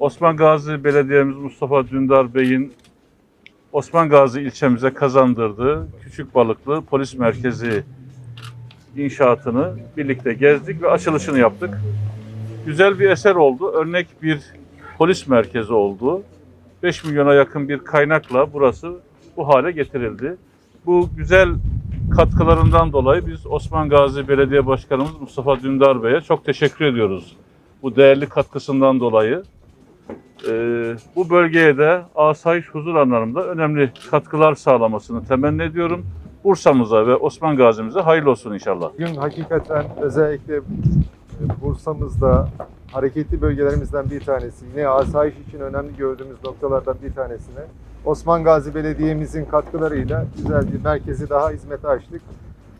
Osman Gazi Belediye'miz Mustafa Dündar Bey'in Osman Gazi ilçemize kazandırdığı Küçük Balıklı Polis Merkezi inşaatını birlikte gezdik ve açılışını yaptık. Güzel bir eser oldu. Örnek bir polis merkezi oldu. 5 milyona yakın bir kaynakla burası bu hale getirildi. Bu güzel katkılarından dolayı biz Osman Gazi Belediye Başkanımız Mustafa Dündar Bey'e çok teşekkür ediyoruz. Bu değerli katkısından dolayı. Ee, bu bölgeye de asayiş huzur anlamında önemli katkılar sağlamasını temenni ediyorum. Bursa'mıza ve Osman Gazi'mize hayırlı olsun inşallah. Bugün hakikaten özellikle Bursa'mızda hareketli bölgelerimizden bir tanesi, yine asayiş için önemli gördüğümüz noktalardan bir tanesine Osman Gazi Belediye'mizin katkılarıyla güzel bir merkezi daha hizmete açtık.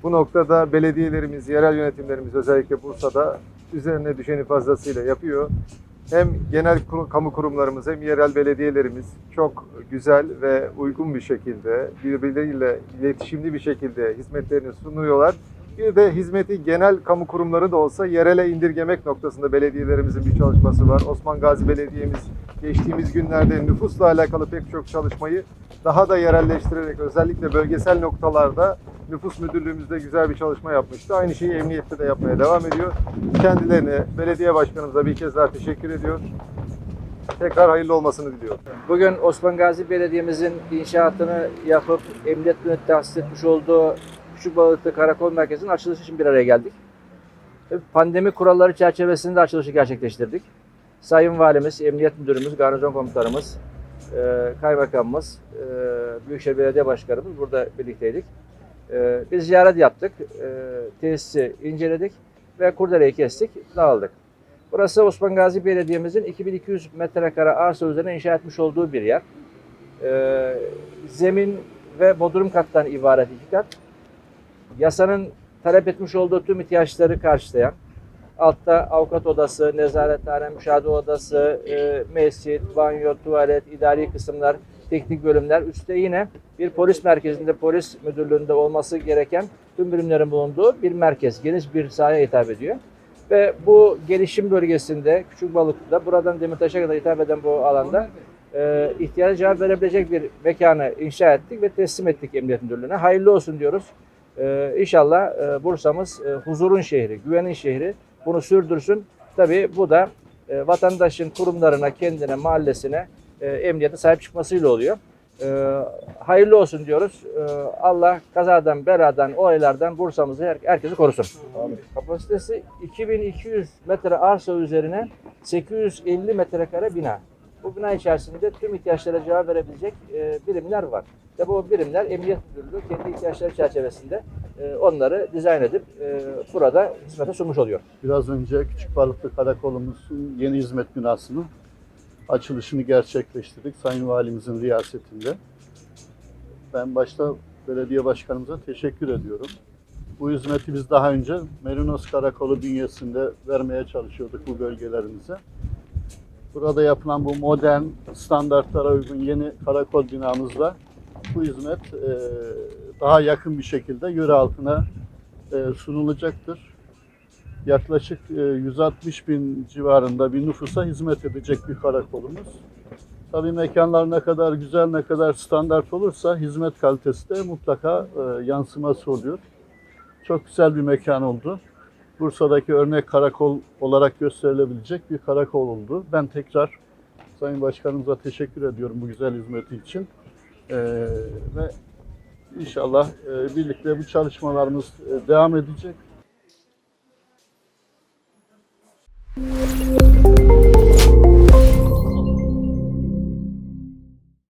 Bu noktada belediyelerimiz, yerel yönetimlerimiz özellikle Bursa'da üzerine düşeni fazlasıyla yapıyor. Hem genel kamu kurumlarımız hem yerel belediyelerimiz çok güzel ve uygun bir şekilde birbirleriyle iletişimli bir şekilde hizmetlerini sunuyorlar. Bir de hizmeti genel kamu kurumları da olsa yerele indirgemek noktasında belediyelerimizin bir çalışması var. Osman Gazi Belediye'miz geçtiğimiz günlerde nüfusla alakalı pek çok çalışmayı daha da yerelleştirerek özellikle bölgesel noktalarda nüfus müdürlüğümüzde güzel bir çalışma yapmıştı. Aynı şeyi emniyette de yapmaya devam ediyor. Kendilerine, belediye başkanımıza bir kez daha teşekkür ediyor. Tekrar hayırlı olmasını diliyorum. Bugün Osman Gazi Belediye'mizin inşaatını yapıp emniyet müdürlüğü tahsis etmiş olduğu Küçük Balıklı Karakol Merkezi'nin açılışı için bir araya geldik. Pandemi kuralları çerçevesinde açılışı gerçekleştirdik. Sayın Valimiz, Emniyet Müdürümüz, Garnizon Komutanımız, e, Kaymakamımız, e, Büyükşehir Belediye Başkanımız burada birlikteydik. E, Biz ziyaret yaptık, tesisi inceledik ve kurdeleyi kestik, dağıldık. Burası Osman Gazi Belediye'mizin 2200 metrekare arsa üzerine inşa etmiş olduğu bir yer. Zemin ve bodrum kattan ibaret iki kat. Yasanın talep etmiş olduğu tüm ihtiyaçları karşılayan, altta avukat odası, nezarethane, müşahede odası, e, mescit, banyo, tuvalet, idari kısımlar, teknik bölümler. Üstte yine bir polis merkezinde, polis müdürlüğünde olması gereken tüm birimlerin bulunduğu bir merkez. Geniş bir sahaya hitap ediyor. Ve bu gelişim bölgesinde Küçük Balıklı'da buradan Demirtaş'a kadar hitap eden bu alanda e, ihtiyaca cevap verebilecek bir mekanı inşa ettik ve teslim ettik Emniyet Müdürlüğü'ne. Hayırlı olsun diyoruz. E, inşallah e, Bursa'mız e, huzurun şehri, güvenin şehri bunu sürdürsün. Tabii bu da e, vatandaşın kurumlarına, kendine, mahallesine, e, emniyete sahip çıkmasıyla oluyor. E, hayırlı olsun diyoruz. E, Allah kazadan, beladan, olaylardan Bursa'mızı her, herkesi korusun. Kapasitesi 2200 metre arsa üzerine 850 metrekare bina. Bu bina içerisinde tüm ihtiyaçlara cevap verebilecek e, birimler var. Ve bu birimler Emniyet Müdürlüğü kendi ihtiyaçları çerçevesinde e, onları dizayn edip e, burada hizmete sunmuş oluyor. Biraz önce Küçük Balıklı Karakolumuzun yeni hizmet binasının açılışını gerçekleştirdik Sayın Valimizin riyasetinde. Ben başta belediye başkanımıza teşekkür ediyorum. Bu hizmeti biz daha önce Merinos Karakolu bünyesinde vermeye çalışıyorduk bu bölgelerimize. Burada yapılan bu modern standartlara uygun yeni karakol binamızda bu hizmet e, daha yakın bir şekilde yöre halkına e, sunulacaktır yaklaşık e, 160 bin civarında bir nüfusa hizmet edecek bir karakolumuz. Tabii mekanlar ne kadar güzel, ne kadar standart olursa hizmet kalitesi de mutlaka e, yansıması oluyor. Çok güzel bir mekan oldu. Bursa'daki örnek karakol olarak gösterilebilecek bir karakol oldu. Ben tekrar Sayın Başkanımıza teşekkür ediyorum bu güzel hizmeti için. E, ve inşallah e, birlikte bu çalışmalarımız e, devam edecek.